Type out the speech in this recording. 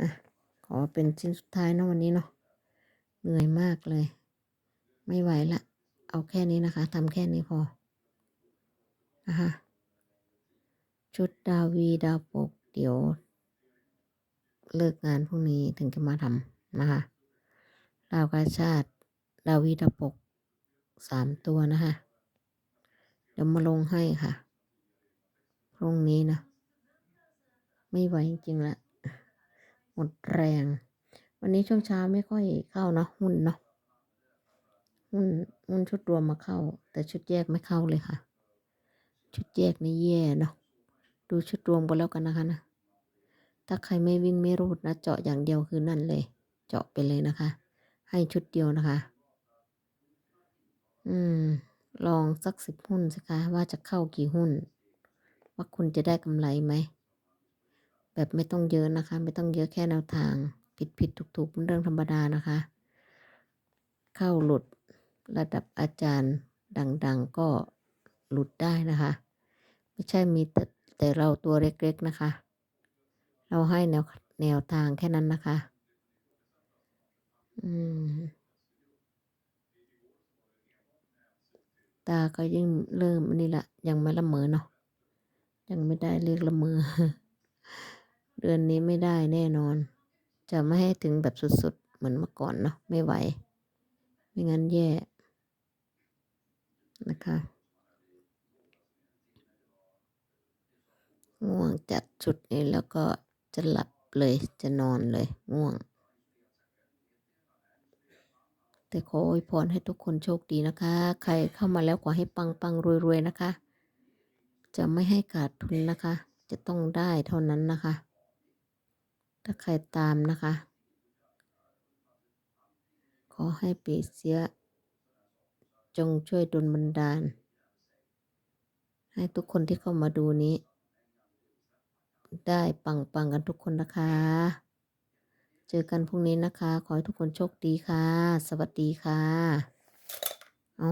อะขอเป็นชิ้นสุดท้ายเนะวันนี้เนาะเหนื่อยมากเลย ไม่ไหวละ เอาแค่นี้นะคะทำแค่นี้พอนะคะชุดดาวีดาวปกเดี๋ยว เลิกงานพรุ่งนี้ถึงจะมาทำนะคะดาวกาชาติดาวีดาวปกสามตัวนะคะเดี๋ยวมาลงให้ค่ะ พรุ่งนี้นะ ไม่ไหวจริงๆละ หมดแรง วันนี้ช่วงเช้าไม่ค่อยเข้าเนาะหุ้นเนาะหุ้นหุ้นชุดรวมมาเข้า แต่ชุดแยกไม่เข้าเลยค่ะ ชุดแยกนี่แย่เนาะดูชุดรวมกันแล้วกันนะคะนะถ้าใครไม่วิ่งไม่รูดนะเจาะอย่างเดียวคือนั่นเลย เจาะไปเลยนะคะ ให้ชุดเดียวนะคะ อืม ลองสักสิบหุ้นสิคะว่าจะเข้ากี่หุ้น ว่าคุณจะได้กำไรไหม แบบไม่ต้องเยอะนะคะ ไม่ต้องเยอะแค่แนวทาง ผิดผิดถูกถูกเป็นเรื่องธรรมดานะคะ เข้าหลุดระดับอาจารย์ดังๆก็หลุดได้นะคะ ไม่ใช่มีแต่แต่เราตัวเล็กๆนะคะ เราให้แนวแนวทางแค่นั้นนะคะ อืม ตาก็ยิ่งเริ่มนนี่แหละยังไม่ละเมอเนาะยังไม่ได้เรียกละเมอ เดือนนี้ไม่ได้แน่นอน จะไม่ให้ถึงแบบสุดๆ เหมือนเมื่อก่อนเนาะไม่ไหว ไม่งั้นแย่ นะคะง่วงจัดชุดนี้แล้วก็จะหลับเลยจะนอนเลย ง่วง แต่ขออวยพรให้ทุกคนโชคดีนะคะ ใครเข้ามาแล้วขอให้ปังปังรวยรวยนะคะ จะไม่ให้ขาดทุนนะคะ จะต้องได้เท่านั้นนะคะ ถ้าใครตามนะคะ ขอให้ปีเสีย จงช่วยดลบันดาล ให้ทุกคนที่เข้ามาดูนี้ ได้ปังปังกันทุกคนนะคะ เจอกันพรุ่งนี้นะคะ ขอให้ทุกคนโชคดีค่ะ สวัสดีค่ะ เอา